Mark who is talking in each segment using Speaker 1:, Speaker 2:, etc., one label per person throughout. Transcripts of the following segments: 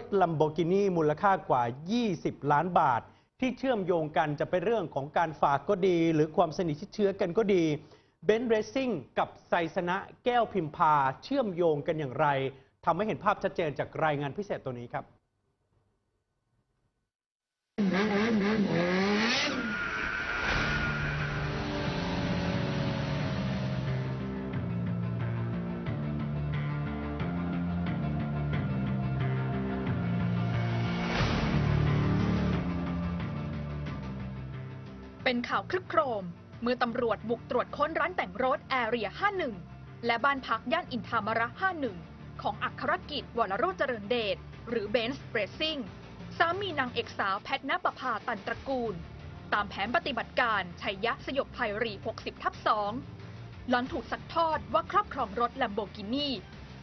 Speaker 1: ถลัมโบกินีมูลค่ากว่า 20 ล้านบาท ที่เชื่อมโยงกันจะเป็นเรื่องของการฝากก็ดี หรือความสนิทชิดเชื้อกันก็ดีเบนซ์เรซิ่งกับไซสนะแก้วพิมพา เชื่อมโยงกันอย่างไรทำให้เห็นภาพชัดเจนจากรายงานพิเศษตัวนี้ครับ
Speaker 2: เป็นข่าวคลึกโครม เมื่อตำรวจบุกตรวจค้นร้านแต่งรถแอเรีย 51 และบ้านพักย่านอินทามระ 51 ของอัครกิจวรโรจนเจริญเดชหรือเบนซ์เบรซิ่งสามีนางเอกสาวแพทนปภาตันตระกูล ตามแผนปฏิบัติการชัยยะสยบภัยรี 60 ทับ 2 หลังถูกสักทอดว่าครอบครองรถแลมโบกินี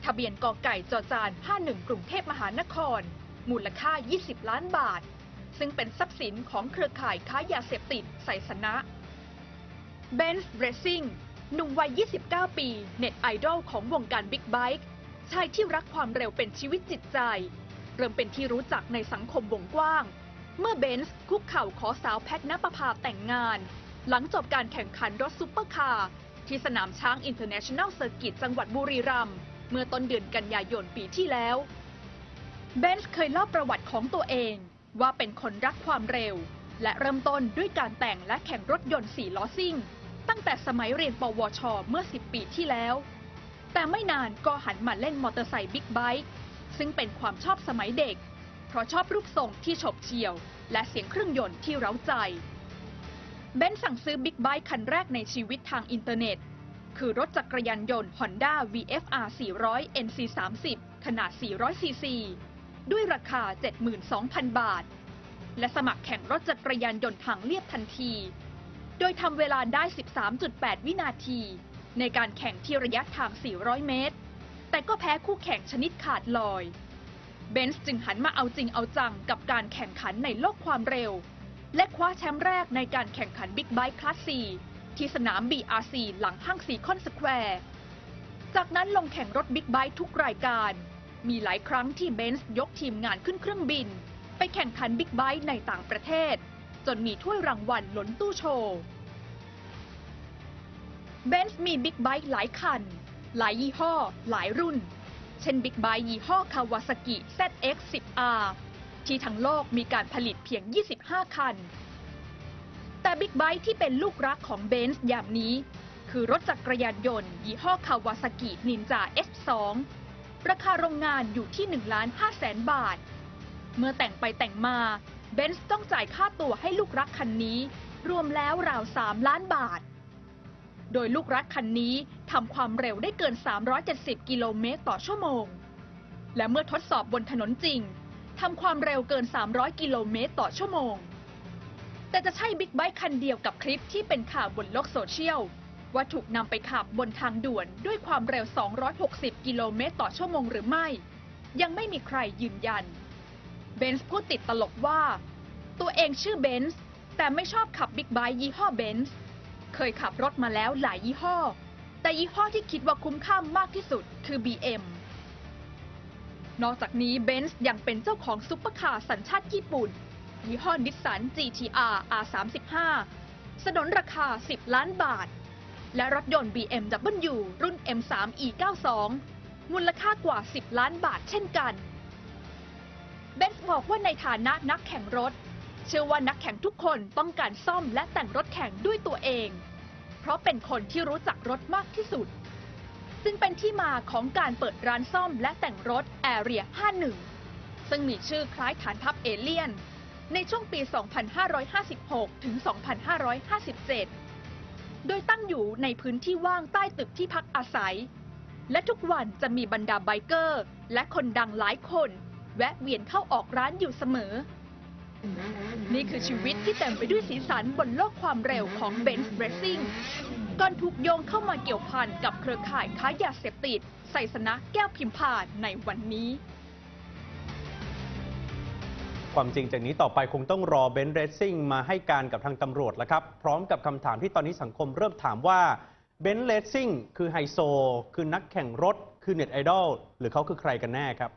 Speaker 2: ทะเบียนกอไก่จอจาน 51 กรุงเทพมหานคร มูลค่า 20 ล้านบาท ซึ่งเป็นทรัพย์สินของเครือข่ายค้ายาเสพติดไซสนะเบนซ์เรซิ่งหนุ่มวัย 29 ปี เน็ตไอดอลของวงการบิ๊กไบค์ชายที่รักความเร็วเป็นชีวิตจิตใจ เริ่มเป็นที่รู้จักในสังคมวงกว้าง เมื่อเบนซ์คุกเข่าขอสาวแพทนปภาแต่งงาน หลังจบการแข่งขันรถซุปเปอร์คาร์ที่สนามช้างอินเตอร์เนชั่นแนลเซอร์กิตจังหวัดบุรีรัมย์เมื่อต้นเดือนกันยายนปีที่แล้ว เบนซ์เคยเล่าประวัติของตัวเอง ว่าเป็นคนรักความเร็ว และเริ่มต้นด้วยการแต่งและแข่งรถยนต์สี่ล้อซิ่ง ตั้งแต่สมัยเรียนปวช เมื่อ 10 ปีที่แล้ว แต่ไม่นานก็หันมาเล่นมอเตอร์ไซค์บิ๊กไบค์ซึ่งเป็นความชอบสมัยเด็ก เพราะชอบรูปทรงที่ฉบเฉี่ยว และเสียงเครื่องยนต์ที่เร้าใจเบนสั่งซื้อบิ๊กไบค์คันแรกในชีวิตทางอินเทอร์เน็ต คือรถจักรยานยนต์ Honda VFR 400 NC 30 ขนาด 400 cc ด้วยราคา 72,000 บาท และสมัครแข่งรถจักรยานยนต์ทางเลียบทันที โดยทำเวลาได้ 13.8 วินาที ในการแข่งที่ระยะทาง 400 เมตร แต่ก็แพ้คู่แข่งชนิดขาดลอยเบนซ์จึงหันมาเอาจริงเอาจังกับการแข่งขันในโลกความเร็ว และคว้าแชมป์แรกในการแข่งขันบิ๊กไบค์คลาส 4 ที่สนาม BRC หลังห้างซีคอนสแควร์ จากนั้นลงแข่งรถบิ๊กไบค์ทุกรายการ มีหลายครั้งที่เบนซ์ยกทีมงานขึ้นเครื่องบิน ไปแข่งขันบิ๊กไบค์ในต่างประเทศ จนมีถ้วยรางวัลล้นตู้โชว์ เบนซ์มีบิ๊กไบค์หลายคัน หลายยี่ห้อ หลายรุ่น เช่นบิ๊กไบค์ยี่ห้อคาวาซากิ ZX10R ที่ทั้งโลกมีการผลิตเพียง 25 คัน แต่บิ๊กไบค์ที่เป็นลูกรักของเบนซ์อย่างนี้ คือรถจักรยานยนต์ ยี่ห้อคาวาซากินินจา S2 ราคาโรงงานอยู่ที่1ล้าน5แสนบาท เมื่อแต่งไปแต่งมาเบนซ์ต้องจ่ายค่าตัวให้ลูกรักคันนี้ รวมแล้วราว 3 ล้านบาท โดยลูกรักคันนี้ทำความเร็วได้เกิน 370 กิโลเมตรต่อชั่วโมง และเมื่อทดสอบบนถนนจริงทำความเร็วเกิน 300 กิโลเมตรต่อชั่วโมง แต่จะใช่บิ๊กไบค์คันเดียวกับคลิปที่เป็นข่าวบนโลกโซเชียล ว่าถูกนำไปขับบนทางด่วนด้วยความเร็ว 260 กิโลเมตรต่อชั่วโมงหรือไม่ ยังไม่มีใครยืนยัน เบนซ์พูดติดตลกว่า ตัวเองชื่อเบนซ์แต่ไม่ชอบขับบิ๊กไบค์ยี่ห้อเบนซ์เคยขับรถมาแล้วหลายยี่ห้อ แต่ยี่ห้อที่คิดว่าคุ้มค่ามากที่สุดคือ BM นอกจากนี้เบนซ์ยังเป็นเจ้าของซุปเปอร์คาร์สัญชาติญี่ปุ่น ยี่ห้อนิสสัน GTR R35 สนนราคา 10 ล้านบาท และรถยนต์ BMW รุ่น M3 E92 มูลค่ากว่า 10 ล้านบาทเช่นกัน เบนซ์บอกว่าในฐานะนักแข่งรถ เชื่อว่านักแข่งทุกคนต้องการซ่อมและแต่งรถแข่งด้วยตัวเอง เพราะเป็นคนที่รู้จักรถมากที่สุด ซึ่งเป็นที่มาของการเปิดร้านซ่อมและแต่งรถ Area 51 ซึ่งมีชื่อคล้ายฐานทัพเอเลี่ยน ในช่วงปี 2556 ถึง 2557 โดยตั้งอยู่ในพื้นที่ว่างใต้ตึกที่พักอาศัย และทุกวันจะมีบรรดาไบเกอร์ และคนดังหลายคน แวะเวียนเข้าออกร้านอยู่เสมอ นี่คือชีวิตที่เต็มไปด้วยสีสันบนโลกความเร็วของ Benz Racing ก่อนถูกโยงเข้ามาเกี่ยวพันกับเครือข่ายค้ายาเสพติดไซสนะแก้วพิมพาในวันนี้
Speaker 1: ความจริงจากนี้ต่อไปคงต้องรอเบนซ์เรซิ่งมาให้การกับทางตำรวจแล้วครับ พร้อมกับคำถามที่ตอนนี้สังคมเริ่มถามว่าเบนซ์เรซิ่งคือไฮโซ คือนักแข่งรถ คือเน็ตไอดอลหรือเขาคือใครกันแน่ครับ